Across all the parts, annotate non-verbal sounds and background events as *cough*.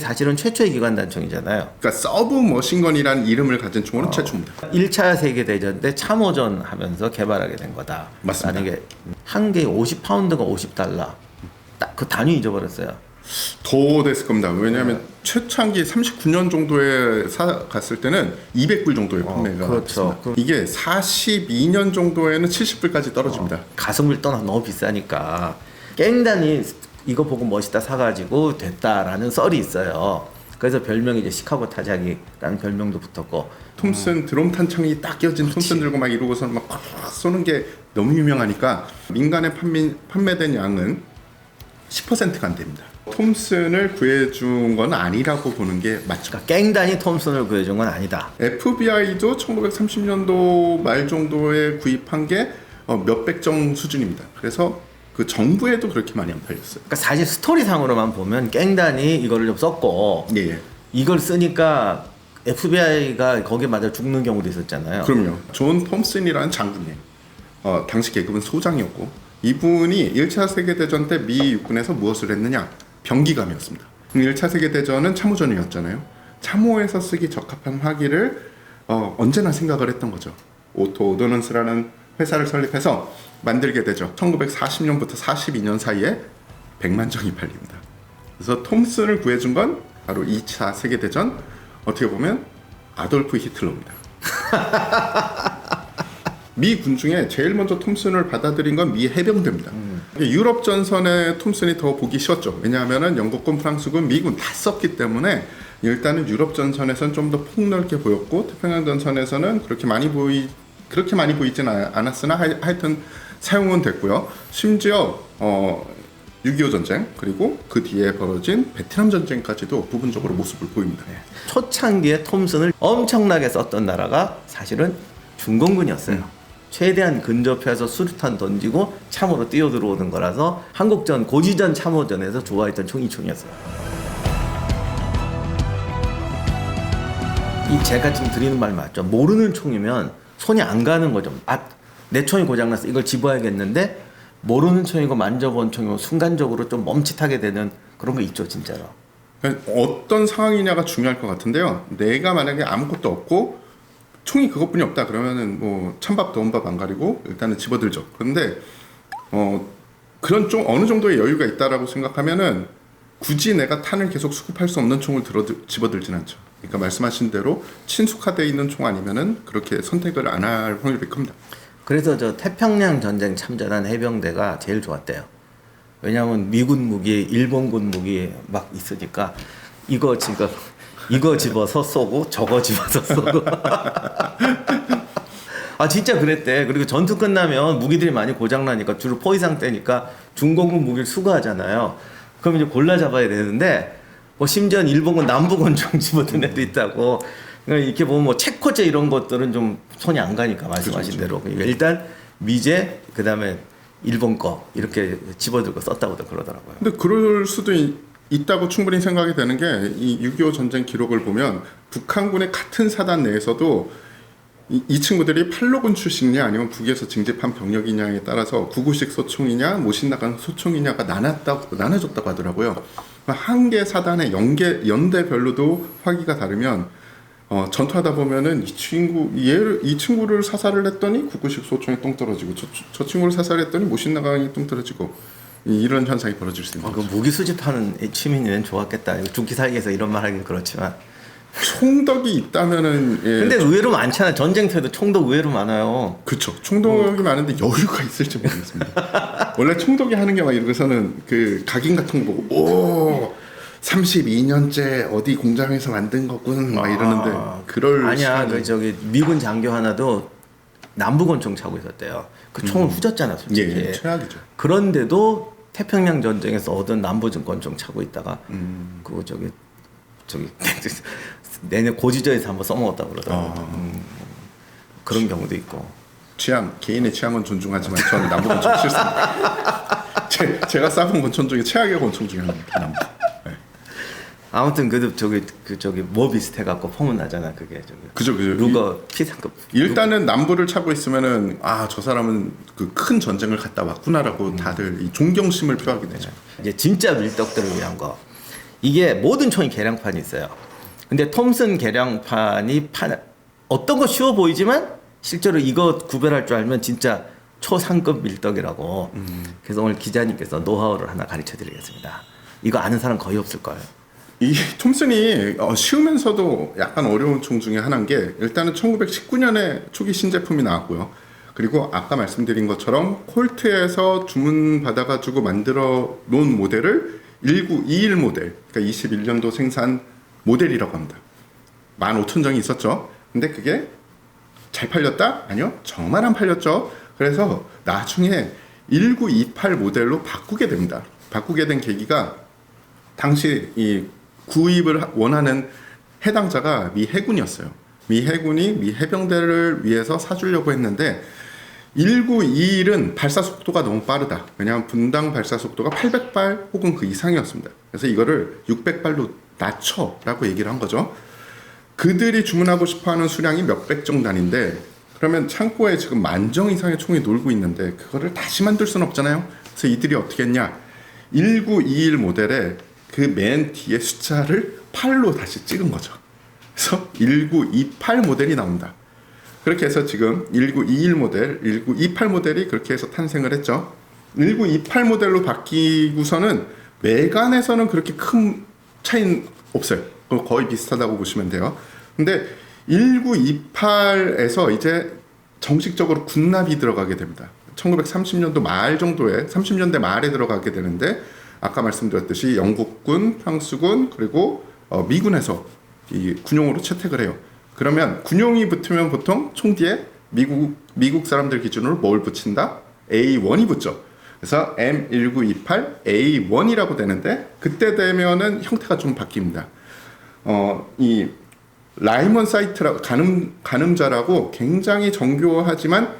사실은 최초의 기관 단총이잖아요. 그러니까 서브 머신건이라는 이름을 가진 총은 최초입니다. 1차 세계 대전 때 참호전 하면서 개발하게 된 거다. 맞습니다. 라는 게한 개에 50파운드가 50달러. 딱 그 단위 잊어버렸어요. 더 됐을 겁니다. 왜냐하면 최창기 39년 정도에 사 갔을 때는 200불 정도의 판매가 그렇죠. 됐습니다. 이게 42년 정도에는 70불까지 떨어집니다. 가성비를 떠나 너무 비싸니까 깽단이 이거 보고 멋있다 사가지고 됐다라는 썰이 있어요. 그래서 별명이 이제 시카고 타자기라는 별명도 붙었고 톰슨 드럼 탄창이 딱 끼어진 톰슨 들고 막 이러고서 막 쏘는 게 너무 유명하니까 민간에 판매, 판매된 양은 10%가 안 됩니다. 톰슨을 구해준 건 아니라고 보는 게 맞죠. 그러니까 깽단이 톰슨을 구해준 건 아니다. FBI도 1930년도 말 정도에 구입한 게 어, 몇백 정 수준입니다. 그래서 그 정부에도 그렇게 많이 안 팔렸어요. 그러니까 사실 스토리상으로만 보면 깽단이 이거를 좀 썼고 예, 예. 이걸 쓰니까 FBI가 거기에 맞아 죽는 경우도 있었잖아요. 그럼요. 존 톰슨이라는 장군이에요. 어, 당시 계급은 소장이었고 이분이 1차 세계대전 때 미 육군에서 무엇을 했느냐? 병기감이었습니다. 1차 세계대전은 참호전이었잖아요. 참호에서 쓰기 적합한 화기를 어, 언제나 생각을 했던 거죠. 오토 오더넌스라는 회사를 설립해서 만들게 되죠. 1940년부터 42년 사이에 100만 정이 팔립니다. 그래서 톰슨을 구해준 건 바로 2차 세계대전 어떻게 보면 아돌프 히틀러입니다. *laughs* 미 군 중에 제일 먼저 톰슨을 받아들인 건 미 해병대입니다. 유럽 전선에 톰슨이 더 보기 쉬웠죠. 왜냐하면은 영국군, 프랑스군, 미군 다 썼기 때문에 일단은 유럽 전선에서는 좀더 폭넓게 보였고 태평양 전선에서는 그렇게 많이 보이 그렇게 많이 보이진 아- 않았으나 하, 하여튼 사용은 됐고요. 심지어 어, 6.25 전쟁 그리고 그 뒤에 벌어진 베트남 전쟁까지도 부분적으로 모습을 보입니다. 초창기에 톰슨을 엄청나게 썼던 나라가 사실은 중공군이었어요. 최대한 근접해서 수류탄 던지고 참으로 뛰어 들어오는 거라서 한국전 고지전 참호전에서 좋아했던 총이 총이었어요. 이 제가 지금 드리는 말 맞죠? 모르는 총이면 손이 안 가는 거죠. 아, 내 총이 고장났어. 이걸 집어야겠는데 모르는 총이고 만져본 총이고 순간적으로 좀 멈칫하게 되는 그런 거 있죠, 진짜로. 그러니까 어떤 상황이냐가 중요할 것 같은데요. 내가 만약에 아무것도 없고 총이 그것뿐이 없다 그러면은 뭐 찬밥 더운 밥 안 가리고 일단은 집어들죠. 그런데 어 그런 좀 어느 정도의 여유가 있다라고 생각하면은 굳이 내가 탄을 계속 수급할 수 없는 총을 들어 집어들진 않죠. 그러니까 말씀하신 대로 친숙화되어 있는 총 아니면은 그렇게 선택을 안 할 확률이 큽니다. 그래서 저 태평양 전쟁 참전한 해병대가 제일 좋았대요. 왜냐하면 미군 무기, 일본군 무기 막 있으니까 이거 지금 이거 집어서 쏘고 저거 *laughs* 집어서 쏘고. 아 진짜 그랬대. 그리고 전투 끝나면 무기들이 많이 고장 나니까 주로 포위 상태니까 중공군 무기를 수거하잖아요. 그럼 이제 골라 잡아야 되는데 뭐 심지어 일본군 남부군 총 *laughs* 집어든 애도 있다고. 그러니까 이렇게 보면 뭐 체코제 이런 것들은 좀 손이 안 가니까 말씀하신 그렇죠. 대로 그러니까 일단 미제 그다음에 일본 거 이렇게 집어들고 썼다고도 그러더라고요. 근데 그럴 수도 있, 있다고 충분히 생각이 되는 게 이 6.25 전쟁 기록을 보면 북한군의 같은 사단 내에서도 이, 이 친구들이 팔로군 출신이냐 아니면 북에서 징집한 병력이냐에 따라서 구구식 소총이냐 모신 나간 소총이냐가 나눴다고 나눠졌다고 하더라고요. 한 개 사단의 연계 연대별로도 화기가 다르면 어, 전투하다 보면은 이 친구 얘를 이 친구를 사살을 했더니 구구식 소총이 똥 떨어지고 저, 저 친구를 사살했더니 모신 나강이 똥 떨어지고 이- 이런 현상이 벌어질 수 있는 아, 그 무기 수집하는 이 취미는 좋았겠다. 죽기 살기에서 이런 말 하긴 그렇지만. 총덕이 있다면은 예. 근데 의외로 많잖아. 전쟁터에도 총도 의외로 많아요. 그쵸 총덕이 많은데 여유가 있을지 모르겠습니다. 원래 총덕이 하는 게 막 이러고서는 그 각인 같은 거 보고 오 32년째 어디 공장에서 만든 거군 막 이러는데 그럴 아니야. 시간이- 그 저기 미군 장교 하나도 남부권 총 차고 있었대요. 그 총을 후졌잖아, 솔직히. 예, 최악이죠. 그런데도 태평양 전쟁에서 얻은 남부권 총 차고 있다가 음. 그거 저기 저기 *laughs* 내년 고지저에서 한번 써먹었다고 그러더라고. 아. 음, 그런 경우도 있고. 취향 개인의 취향은 존중하지만 저는 남부 권총 싫습니다. *laughs* 제, 제가 쏴본 권총 중에 최악의 권총 중에 하나입니다. 남부. 네. 아무튼 그래도 저기 그 저기 뭐 비슷해 갖고 폼은 나잖아 그게 저기 그죠 그죠. 루거 피상급 일단은 남부를 차고 있으면은 아 저 사람은 그 큰 전쟁을 갔다 왔구나라고 다들 이 존경심을 표하게 되죠. 이제 진짜 밀떡들을 위한 거 이게 모든 총이 개량판이 있어요. 근데 톰슨 개량판이 판 어떤 거 쉬워 보이지만 실제로 이거 구별할 줄 알면 진짜 초상급 밀떡이라고. 그래서 오늘 기자님께서 노하우를 하나 가르쳐 드리겠습니다. 이거 아는 사람 거의 없을 거예요. 이 톰슨이 어, 쉬우면서도 약간 어려운 총 중에 하나인 게 일단은 1919년에 초기 신제품이 나왔고요. 그리고 아까 말씀드린 것처럼 콜트에서 주문 받아가지고 만들어 놓은 모델을 1921 모델, 그러니까 21년도 생산 모델이라고 합니다. 15,000정이 있었죠. 근데 그게 잘 팔렸다? 아니요. 정말 안 팔렸죠. 그래서 나중에 1928 모델로 바꾸게 됩니다. 바꾸게 된 계기가 당시 이 구입을 하- 원하는 해당자가 미 해군이었어요. 미 해군이 미 해병대를 위해서 사주려고 했는데 1921은 발사 속도가 너무 빠르다. 왜냐하면 분당 발사 속도가 800발 혹은 그 이상이었습니다. 그래서 이거를 600발로 낮춰라고 얘기를 한 거죠. 그들이 주문하고 싶어하는 수량이 몇백 정 단인데 그러면 창고에 지금 만정 이상의 총이 놀고 있는데 그거를 다시 만들 수는 없잖아요. 그래서 이들이 어떻게 했냐? 1921 모델에 그 맨 뒤에 숫자를 8로 다시 찍은 거죠. 그래서 1928 모델이 나온다. 그렇게 해서 지금 1921 모델, 1928 모델이 그렇게 해서 탄생을 했죠. 1928 모델로 바뀌고서는 외관에서는 그렇게 큰 차이는 없어요. 거의 비슷하다고 보시면 돼요. 근데 1928에서 이제 정식적으로 군납이 들어가게 됩니다. 1930년도 말 정도에 30년대 말에 들어가게 되는데 아까 말씀드렸듯이 영국군, 프랑스군 그리고 어, 미군에서 이 군용으로 채택을 해요. 그러면 군용이 붙으면 보통 총 뒤에 미국 미국 사람들 기준으로 뭘 붙인다? A1이 붙죠. 그래서 M1928 A1이라고 되는데 그때 되면은 형태가 좀 바뀝니다. 어, 이 라이먼 사이트라 가늠 가늠자라고 굉장히 정교하지만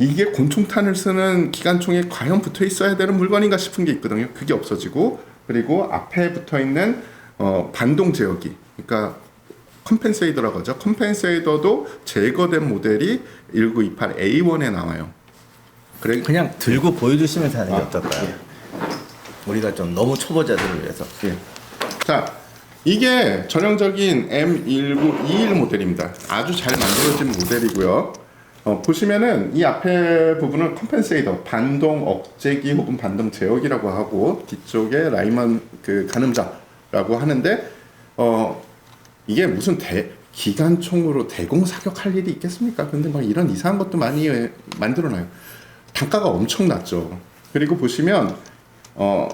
이게 곤충탄을 쓰는 기관총에 과연 붙어 있어야 되는 물건인가 싶은 게 있거든요. 그게 없어지고 그리고 앞에 붙어 있는 어, 반동 제어기, 그러니까 컴펜세이더라고 하죠. 컴펜세이더도 제거된 모델이 1928 A1에 나와요. 그래 그냥 들고 보여주시면서 하는 게 어떨까요? 우리가 좀 너무 초보자들을 위해서. 예. 자, 이게 전형적인 M1921 모델입니다. 아주 잘 만들어진 모델이고요. 어, 보시면은 이 앞에 부분은 컴펜세이더, 반동 억제기 혹은 반동 제어기라고 하고 뒤쪽에 라이먼 그 가늠자라고 하는데 어, 이게 무슨 대 기관총으로 대공 사격할 일이 있겠습니까? 근데 막 이런 이상한 것도 많이 예, 만들어놔요. 단가가 엄청 낮죠. 그리고 보시면 어,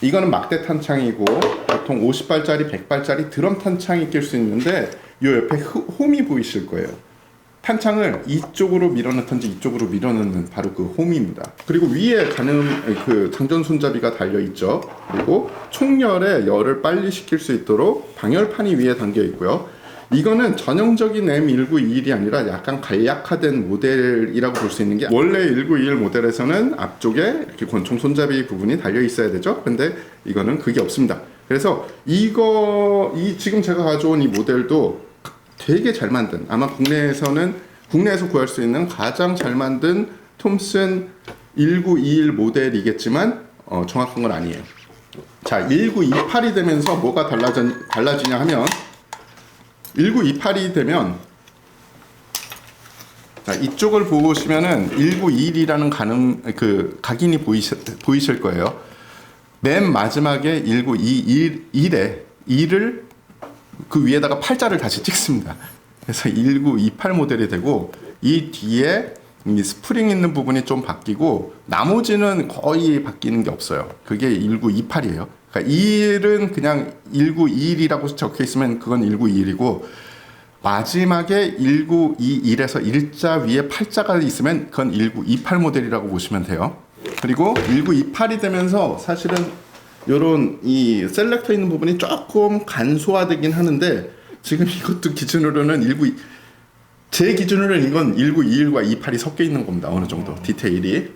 이거는 막대 탄창이고 보통 50발짜리, 100발짜리 드럼 탄창이 낄 수 있는데 요 옆에 호- 홈이 보이실 거예요. 탄창을 이쪽으로 밀어넣든지 이쪽으로 밀어넣는 바로 그 홈입니다. 그리고 위에 가는 그 장전 손잡이가 달려 있죠. 그리고 총열에 열을 빨리 식힐 수 있도록 방열판이 위에 담겨 있고요. 이거는 전형적인 M1921이 아니라 약간 간략화된 모델이라고 볼 수 있는 게 원래 1921 모델에서는 앞쪽에 이렇게 권총 손잡이 부분이 달려 있어야 되죠. 근데 이거는 그게 없습니다. 그래서 이거 이 지금 제가 가져온 이 모델도 되게 잘 만든 아마 국내에서는 국내에서 구할 수 있는 가장 잘 만든 톰슨 1921 모델이겠지만 어, 정확한 건 아니에요. 자, 1928이 되면서 뭐가 달라져, 달라지냐 하면 1928이 되면 자, 이쪽을 보시면은 1921이라는 가늠 그 각인이 보이실, 보이실 거예요. 맨 마지막에 1921에 2를 그 위에다가 팔자를 다시 찍습니다. 그래서 1928 모델이 되고 이 뒤에 이 스프링 있는 부분이 좀 바뀌고 나머지는 거의 바뀌는 게 없어요. 그게 1928이에요. 그러니까 1은 그냥 1921이라고 적혀 있으면 그건 1921이고 마지막에 1921에서 일자 위에 팔자가 있으면 그건 1928 모델이라고 보시면 돼요. 그리고 1928이 되면서 사실은 요런 이 셀렉터 있는 부분이 조금 간소화되긴 하는데 지금 이것도 기준으로는 19, 제 기준으로는 이건 1921과 28이 섞여 있는 겁니다. 어느 정도 디테일이.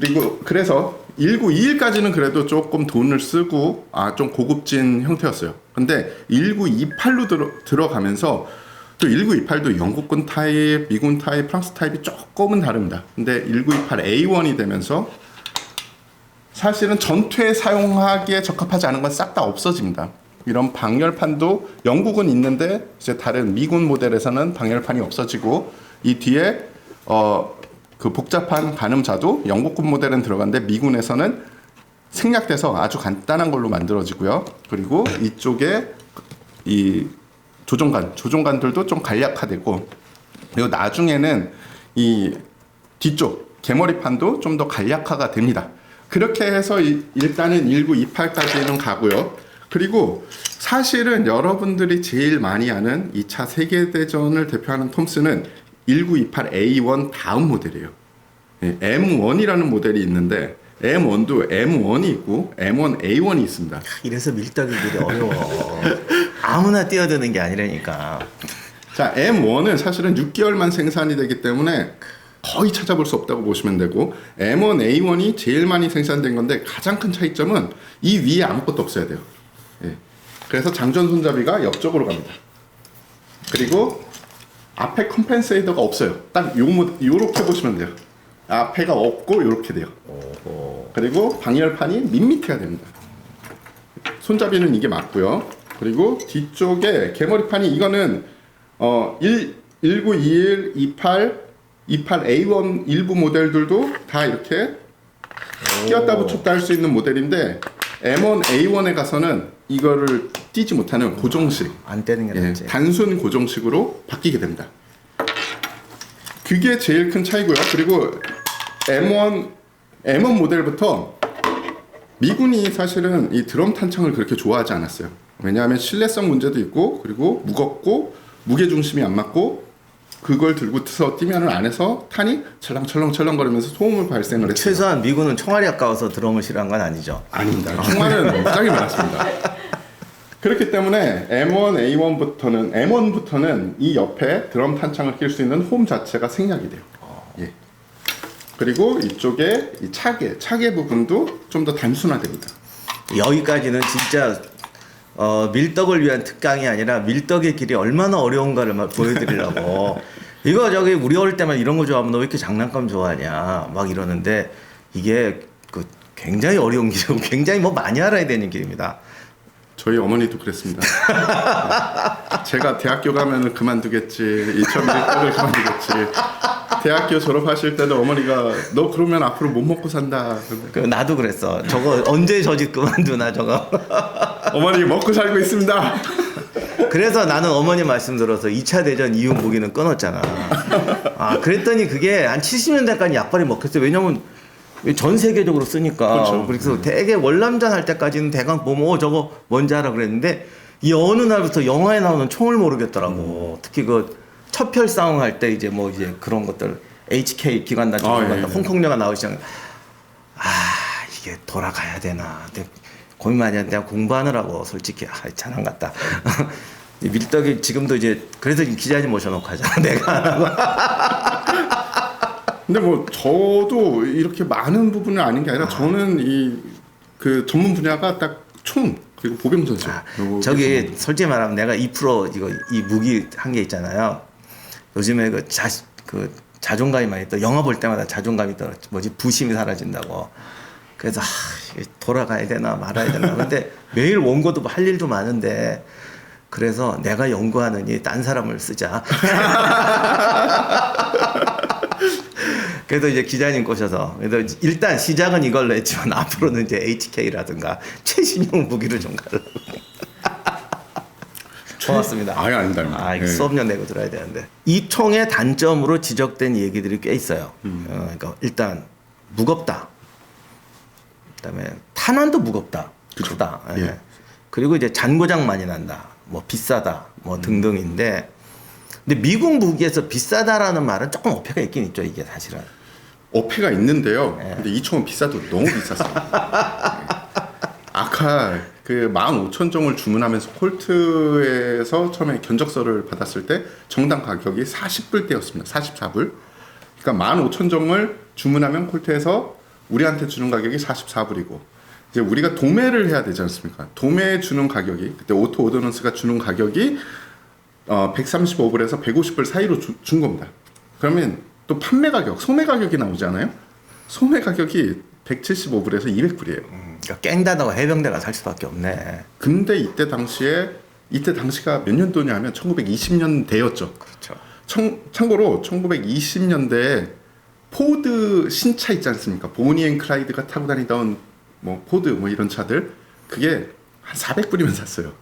그리고 그래서 1921까지는 그래도 조금 돈을 쓰고 아 좀 고급진 형태였어요. 근데 1928로 들어, 들어가면서 또 1928도 영국군 타입, 미군 타입, 프랑스 타입이 조금은 다릅니다. 근데 1928 A1이 되면서 사실은 전투에 사용하기에 적합하지 않은 건 싹 다 없어집니다. 이런 방열판도 영국은 있는데 이제 다른 미군 모델에서는 방열판이 없어지고 이 뒤에 어 그 복잡한 가늠자도 영국군 모델은 들어갔는데 미군에서는 생략돼서 아주 간단한 걸로 만들어지고요. 그리고 이쪽에 이 조종관, 조종관들도 좀 간략화되고 그리고 나중에는 이 뒤쪽 개머리판도 좀 더 간략화가 됩니다. 그렇게 해서 이- 일단은 1928까지는 가고요. 그리고 사실은 여러분들이 제일 많이 아는 2차 세계대전을 대표하는 톰슨은 1928A1 다음 모델이에요. 예, M1이라는 모델이 있는데 M1도 M1이 있고 M1A1이 있습니다. 이래서 밀떡이들이 어려워. 아무나 뛰어드는 게 아니라니까. 자, M1은 사실은 6개월만 생산이 되기 때문에 거의 찾아볼 수 없다고 보시면 되고 M1, A1이 제일 많이 생산된 건데 가장 큰 차이점은 이 위에 아무것도 없어야 돼요. 예. 그래서 장전 손잡이가 옆쪽으로 갑니다. 그리고 앞에 컴펜세이터가 없어요. 딱 요, 모- 요렇게 보시면 돼요. 앞에가 없고 요렇게 돼요. 그리고 방열판이 밋밋해야 됩니다. 손잡이는 이게 맞고요. 그리고 뒤쪽에 개머리판이 이거는 어 1, 1921, 28, 28A1 일부 모델들도 다 이렇게 끼웠다 붙였다 할 수 있는 모델인데 M1, A1에 가서는 이거를 띄지 못하는 고정식 안 떼는 게 예, 낫지. 단순 고정식으로 바뀌게 됩니다. 그게 제일 큰 차이고요. 그리고 M1 M1 모델부터 미군이 사실은 이 드럼 탄창을 그렇게 좋아하지 않았어요. 왜냐하면 신뢰성 문제도 있고 그리고 무겁고 무게 중심이 안 맞고 그걸 들고서 뛰면은 안에서 탄이 철렁철렁철렁 거리면서 소음을 발생을 했어요. 최소한 미군은 총알이 아까워서 드럼을 싫어한 건 아니죠. 아닙니다. 총알은 *laughs* 굉장히 많았습니다. 그렇기 때문에 M1, A1부터는 M1부터는 이 옆에 드럼 탄창을 낄 수 있는 홈 자체가 생략이 돼요. 예. 그리고 이쪽에 이 차계, 차계 부분도 좀 더 단순화됩니다. 여기까지는 진짜 어, 밀떡을 위한 특강이 아니라 밀떡의 길이 얼마나 어려운가를 막 보여드리려고 *laughs* 이거 저기 우리 어릴 때만 이런 거 좋아하면 너 왜 이렇게 장난감 좋아하냐 막 이러는데 이게 그 굉장히 어려운 길이고 *laughs* 굉장히 뭐 많이 알아야 되는 길입니다. 저희 어머니도 그랬습니다. 네. *laughs* 제가 대학교 가면은 그만두겠지, 2000밀떡을 그만두겠지. 대학교 졸업하실 때도 어머니가 너 그러면 앞으로 못 먹고 산다. 그 나도 그랬어. 저거 언제 저 집 그만두나 저거. 어머니 먹고 살고 있습니다. 그래서 나는 어머니 말씀 들어서 2차 대전 이후 무기는 끊었잖아. 아, 그랬더니 그게 한 70년대까지 약발이 먹혔어요. 왜냐면 전 세계적으로 쓰니까. 그렇죠. 그래서 되게 월남전 할 때까지는 대강 보면 어, 저거 뭔지 알아 그랬는데 이 어느 날부터 영화에 나오는 총을 모르겠더라고. 특히 그 첩혈 싸움 할 때 이제 뭐 이제 그런 것들 HK 기관단 아, 기관 예, 예. 홍콩 영화 시작. 아 이게 돌아가야 되나. 근데 고민 많이 내가 공부하느라고 솔직히 아 같다. *laughs* 이 밀떡이 지금도 이제 그래서 기자님 모셔놓고 하잖아. *laughs* 내가. 근데 뭐 저도 이렇게 많은 부분은 아닌 게 아니라 저는 이 그 전문 분야가 딱 총 그리고 보병 전술. 아, 저기 솔직히 말하면 내가 2% 이거 이 무기 한 게 있잖아요. 요즘에 그 자그 자존감이 많이 떠. 영화 볼 때마다 자존감이 떨어. 뭐지 부심이 사라진다고. 그래서 아, 이게 돌아가야 되나 말아야 되나. 근데 매일 원고도 할 일도 많은데 그래서 내가 연구하느니 딴 사람을 쓰자. *laughs* 그래서 이제 기자님 꼬셔서 그래서 일단 시작은 이걸로 했지만 앞으로는 이제 HK라든가 최신형 무기를 좀 가려고. 고맙습니다. *laughs* 아예 아닙니다. 아, 예. 수업료 내고 들어야 되는데. 이 총의 단점으로 지적된 얘기들이 꽤 있어요. 음. 어, 그러니까 일단 무겁다. 그다음에 탄환도 무겁다. 크다. 예. 예. 그리고 이제 잔고장 많이 난다. 뭐 비싸다. 뭐 등등인데. 근데 미국 무기에서 비싸다라는 말은 조금 어폐가 있긴 있죠. 이게 사실은. 어폐가 있는데요. 예. 근데 이 총은 비싸도 너무. 예. 아까 그 15,000정을 주문하면서 콜트에서 처음에 견적서를 받았을 때 정당 가격이 40불대였습니다. 44불. 그러니까 15,000정을 주문하면 콜트에서 우리한테 주는 가격이 44불이고 이제 우리가 도매를 해야 되지 않습니까? 도매에 주는 가격이 그때 오토 오더넌스가 주는 가격이 어 135불에서 150불 사이로 주, 준 겁니다. 그러면 또 판매 가격, 소매 가격이 나오잖아요. 소매 가격이 175불에서 200불이에요. 음, 그러니까 깽다다고 해병대가 살 수밖에 없네. 근데 이때 당시에 이때 당시가 몇 년도냐면 1920년대였죠. 그렇죠. 청, 참고로 1920년대에 포드 신차 있지 않습니까? 보니 앤 클라이드가 타고 다니던 뭐 포드 뭐 이런 차들 그게 한 400불이면 샀어요.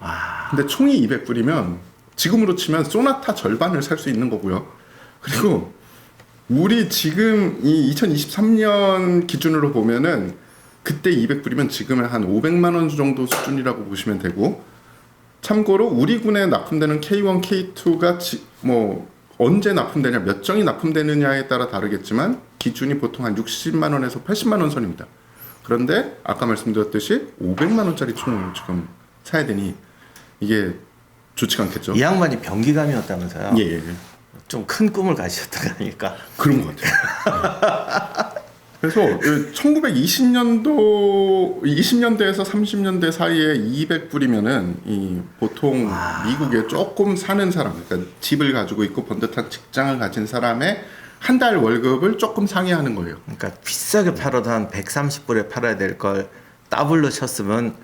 와. 근데 총이 200불이면 지금으로 치면 소나타 절반을 살 수 있는 거고요. 그리고 우리 지금 이 2023년 기준으로 보면은 그때 200불이면 지금은 한 500만 원 정도 수준이라고 보시면 되고 참고로 우리 군에 납품되는 K1, K2가 지, 뭐 언제 납품되냐, 몇 정이 납품되느냐에 따라 다르겠지만 기준이 보통 한 60만 원에서 80만 원 선입니다. 그런데 아까 말씀드렸듯이 500만 원짜리 총을 지금 사야 되니 이게 좋지가 않겠죠. 이 양반이 병기감이었다면서요? 예, 예. 예. 좀 큰 꿈을 가지셨던 거 아닙니까? 그런 것 같아요. *laughs* 그래서 1920년도 20년대에서 30년대 사이에 200불이면은 이 보통 미국에 조금 사는 사람, 그러니까 집을 가지고 있고 번듯한 직장을 가진 사람의 한 달 월급을 조금 상회하는 거예요. 그러니까 비싸게 팔아도 한 130불에 팔아야 될 걸 더블로 쳤으면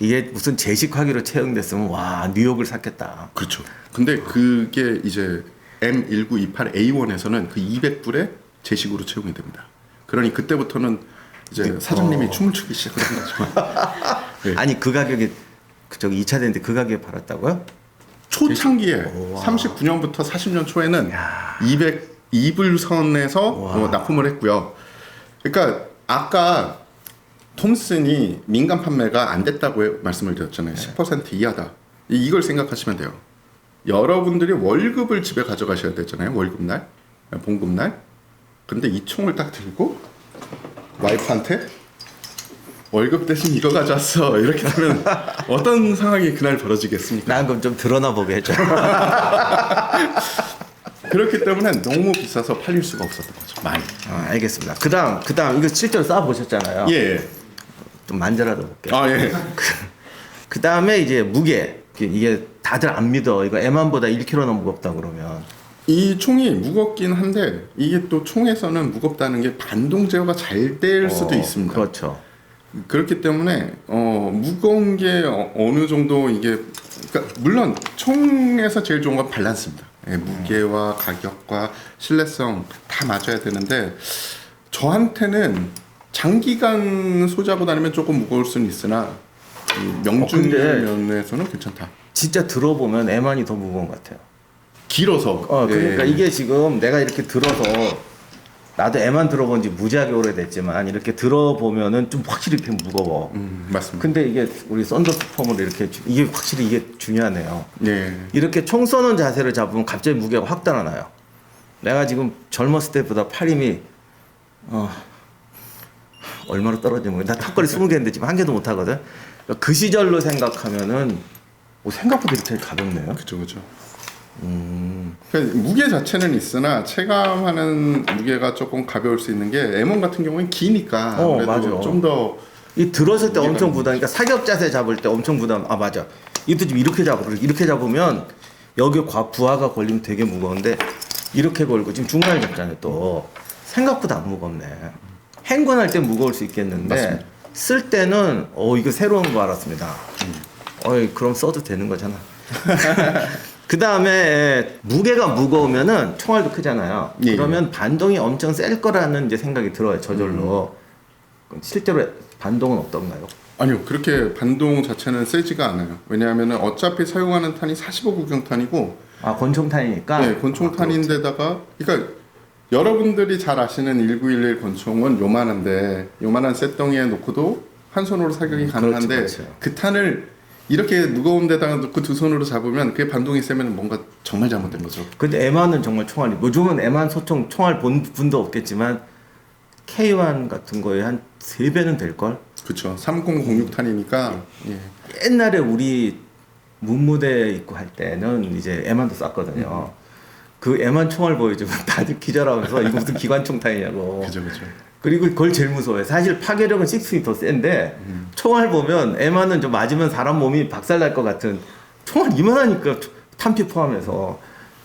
이게 무슨 제식화기로 채용됐으면 와 뉴욕을 샀겠다. 그렇죠. 근데 그게 이제 M1928A1에서는 그 200불에 제식으로 채용이 됩니다. 그러니 그때부터는 이제 사장님이 춤을 추기 시작하는 거죠. *laughs* 네. 아니 그 가격에 그 저기 2차 대인데 그 가격에 팔았다고요? 초창기에 우와. 39년부터 40년 초에는 야. 202불 선에서 우와. 어, 납품을 했고요. 그러니까 아까 톰슨이 민간 판매가 안 됐다고 해- 말씀을 드렸잖아요. 10% 이하다. 이- 이걸 생각하시면 돼요. 여러분들이 월급을 집에 가져가셔야 되잖아요. 월급날, 봉급날. 근데 이 총을 딱 들고 와이프한테 월급 대신 이거 가져왔어. 이렇게 되면 *laughs* 어떤 상황이 그날 벌어지겠습니까? 난 그럼 좀 드러나 보게 해줘. *laughs* 그렇기 때문에 너무 비싸서 팔릴 수가 없었던 거죠. 많이. 아, 알겠습니다. 그다음 그다음 이거 실제로 쌓아 보셨잖아요. 예. 좀 만져라도 볼게요. 아 예. 그 다음에 이제 무게 이게 다들 안 믿어. 이거 M1보다 1kg나 무겁다 그러면 이 총이 무겁긴 한데 이게 또 총에서는 무겁다는 게 반동 제어가 잘 될 수도 어, 있습니다. 그렇죠. 그렇기 때문에 어, 무거운 게 어, 어느 정도 이게 그러니까 물론 총에서 제일 좋은 건 밸런스입니다. 예, 무게와 가격과 신뢰성 다 맞아야 되는데 저한테는 장기간 소지하고 다니면 조금 무거울 수는 있으나 이 명중 어, 근데- 면에서는 괜찮다. 진짜 들어보면 M1이 더 무거운 것 같아요. 길어서 어, 그러니까 예. 이게 지금 내가 이렇게 들어서 나도 애만 들어본 지 무지하게 오래됐지만 이렇게 들어보면은 좀 확실히 이렇게 무거워. 음, 맞습니다. 근데 이게 우리 썬더스톰으로 이렇게 주- 이게 확실히 이게 중요하네요. 예. 이렇게 총 쏘는 자세를 잡으면 갑자기 무게가 확 달아나요. 내가 지금 젊었을 때보다 팔 힘이 어, 얼마로 떨어지는 거야? 나 턱걸이 20개 했는데 지금 한 개도 못 하거든. 그러니까 그 시절로 생각하면은 뭐 생각보다 이렇게 가볍네요. 그죠 그죠. 음, 그러니까 무게 자체는 있으나 체감하는 무게가 조금 가벼울 수 있는 게 M1 같은 경우는 기니까 어, 아무래도 맞아. 좀더 이 들었을 때 무게가 엄청 부담. 그러니까 사격 자세 잡을 때 엄청 부담. 아 맞아. 이것도 좀 이렇게 잡고 이렇게 잡으면 여기 과 부하가 걸리면 되게 무거운데 이렇게 걸고 지금 중간에 잡잖아요. 또 생각보다 안 무겁네. 행군할 때 무거울 수 있겠는데 맞습니다. 쓸 때는 어 이거 새로운 거 알았습니다. 어이 그럼 써도 되는 거잖아. *laughs* 그 다음에 무게가 무거우면은 총알도 크잖아요. 예, 그러면 반동이 엄청 셀 거라는 이제 생각이 들어요. 저절로. 그럼 실제로 반동은 어떤가요? 아니요 그렇게 반동 자체는 세지가 않아요. 왜냐하면 어차피 사용하는 탄이 45 구경탄이고 아 권총탄이니까. 네, 권총탄인데다가 그러니까 여러분들이 잘 아시는 1911 권총은 요만한데 요만한 쇳덩이에 놓고도 한 손으로 사격이 음, 가능한데 그렇죠, 그렇죠. 그 탄을 이렇게 무거운 데다가 놓고 두 손으로 잡으면 그게 반동이 세면 뭔가 정말 잘못된 거죠. 근데 M1은 정말 총알이 요즘은 M1 소총 총알 본 분도 없겠지만 K1 같은 거에 한 세 배는 될 걸. 그렇죠. 3006탄이니까 예. 옛날에 우리 문무대 입고 할 때는 이제 M1도 쐈거든요. 그 M1 총알 보여주면 *laughs* 다들 기절하면서 이거 무슨 기관총 탄이냐고. 그죠 그죠. 그리고 그걸 제일 무서워해. 사실 파괴력은 6이 더 센데 총알 보면 M1은 좀 맞으면 사람 몸이 박살날 것 같은 총알 이만하니까 탄피 포함해서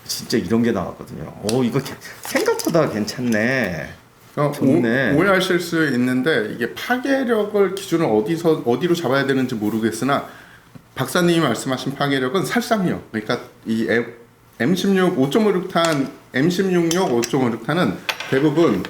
진짜 이런 게 나왔거든요. 오 이거 개- 생각보다 괜찮네. 어, 좋네. 오, 오해하실 수 있는데 이게 파괴력을 기준을 어디서 어디로 잡아야 되는지 모르겠으나 박사님이 말씀하신 파괴력은 살상력. 그러니까 이 M, M16 5.56탄 M16용 5.56탄은 대부분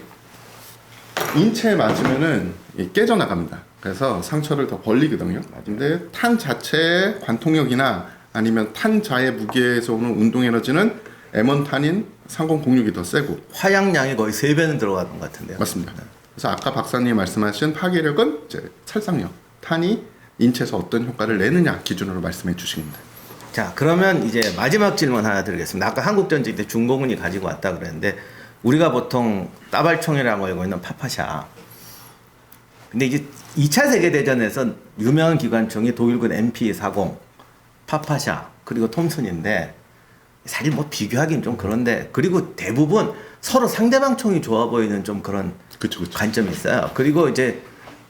인체에 맞으면은 이 깨져 나갑니다. 그래서 상처를 더 벌리거든요. 근데 탄 자체의 관통력이나 아니면 탄 자의 무게에서 오는 운동 에너지는 M1 탄인 3006이 더 세고 화약량이 거의 세 배는 들어가는 것 같은데요. 맞습니다. 그래서 아까 박사님이 말씀하신 파괴력은 이제 살상력, 탄이 인체에서 어떤 효과를 내느냐 기준으로 말씀해 주십니다. 자, 그러면 이제 마지막 질문 하나 드리겠습니다. 아까 한국전쟁 때 중공군이 가지고 왔다 그랬는데 우리가 보통 따발총이라고 알고 있는 파파샤. 근데 이제 2차 세계 대전에서 유명한 기관총이 독일군 MP40, 파파샤 그리고 톰슨인데 사실 뭐 비교하기는 좀 그런데 그리고 대부분 서로 상대방 총이 좋아 보이는 좀 그런 그렇죠, 그렇죠. 관점이 있어요. 그리고 이제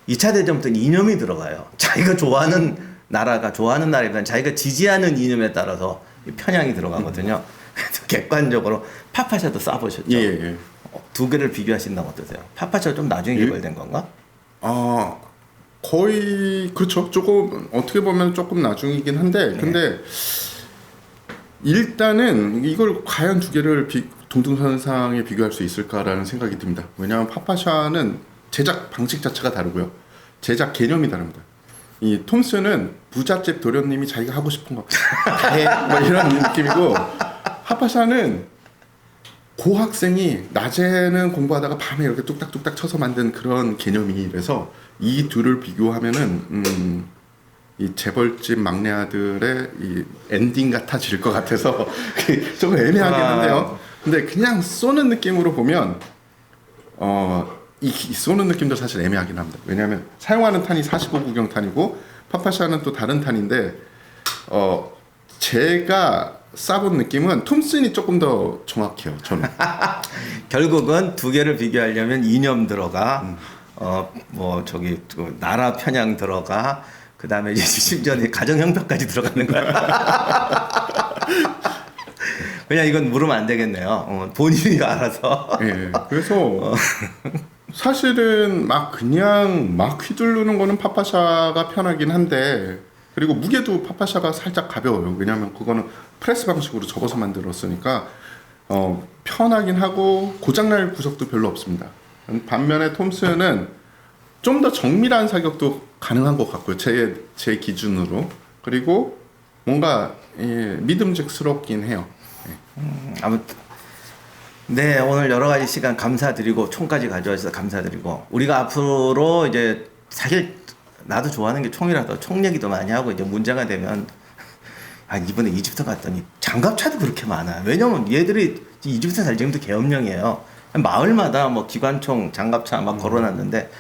2차 대전부터 이념이 들어가요. *laughs* 자기가 좋아하는 나라가 좋아하는 나라보다는 자기가 지지하는 이념에 따라서 이 편향이 들어가거든요. 그래서 객관적으로 파파샤도 쏴보셨죠? 예, 예, 예. 어, 두 개를 비교하신다면 어떠세요? 파파샤가 좀 나중에 예? 개발된 건가? 아 거의 그렇죠. 조금 어떻게 보면 조금 나중이긴 한데 네. 근데 일단은 이걸 과연 두 개를 비, 동등선상에 비교할 수 있을까라는 생각이 듭니다. 왜냐하면 파파샤는 제작 방식 자체가 다르고요. 제작 개념이 다릅니다. 이 톰슨은 부잣집 도련님이 자기가 하고 싶은 거다해뭐 이런 느낌이고 파파샤는 고학생이 낮에는 공부하다가 밤에 이렇게 뚝딱뚝딱 쳐서 만든 그런 개념이라서 이 둘을 비교하면은 음, 이 재벌집 막내 아들의 이 엔딩 같아질 것 같아서 *laughs* 조금 애매하긴 아. 한데요. 근데 그냥 쏘는 느낌으로 보면 어, 이, 이 쏘는 느낌도 사실 애매하긴 합니다. 왜냐하면 사용하는 탄이 45구경 탄이고 파파샤는 또 다른 탄인데 어, 제가 쏴본 느낌은 톰슨이 조금 더 정확해요. 저는. *laughs* 결국은 두 개를 비교하려면 이념 들어가, 음. 어뭐 저기 그 나라 편향 들어가, 그 다음에 이제 심지어 가정 형편까지 들어가는 거야. *laughs* 그냥 이건 물으면 안 되겠네요. 어, 본인이 알아서. 예. 그래서 *laughs* 사실은 막 그냥 막 휘두르는 거는 파파샤가 편하긴 한데 그리고 무게도 파파샤가 살짝 가벼워요. 왜냐하면 그거는 프레스 방식으로 접어서 만들었으니까 어, 편하긴 하고 고장날 구석도 별로 없습니다. 반면에 톰슨은 좀 더 정밀한 사격도 가능한 것 같고요. 제, 제 기준으로. 그리고 뭔가 예, 믿음직스럽긴 해요. 아무튼 네 오늘 여러 가지 시간 감사드리고 총까지 가져와주셔서 감사드리고 우리가 앞으로 이제 사실 나도 좋아하는 게 총이라서 총 얘기도 많이 하고 이제 문제가 되면 아 이번에 이집트 갔더니 장갑차도 그렇게 많아. 왜냐면 얘들이 이집트 살 지금도 계엄령이에요. 마을마다 뭐 기관총 장갑차 막 걸어놨는데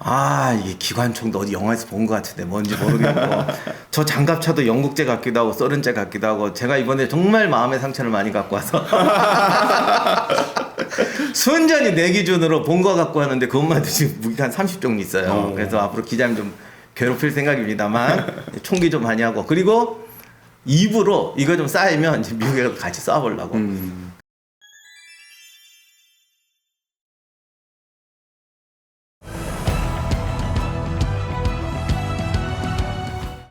아, 이게 기관총도 어디 영화에서 본 것 같은데 뭔지 모르겠고. *laughs* 저 장갑차도 영국제 같기도 하고 썰은제 같기도 하고 제가 이번에 정말 마음의 상처를 많이 갖고 와서 *laughs* 순전히 내 기준으로 본 거 갖고 왔는데 그것만 해도 지금 무기가 한 30종류 있어요. 어. 그래서 앞으로 기자님 좀 괴롭힐 생각입니다만 총기 좀 많이 하고. 그리고 입으로 이거 좀 쌓이면 이제 미국에 같이 쏴보려고 음.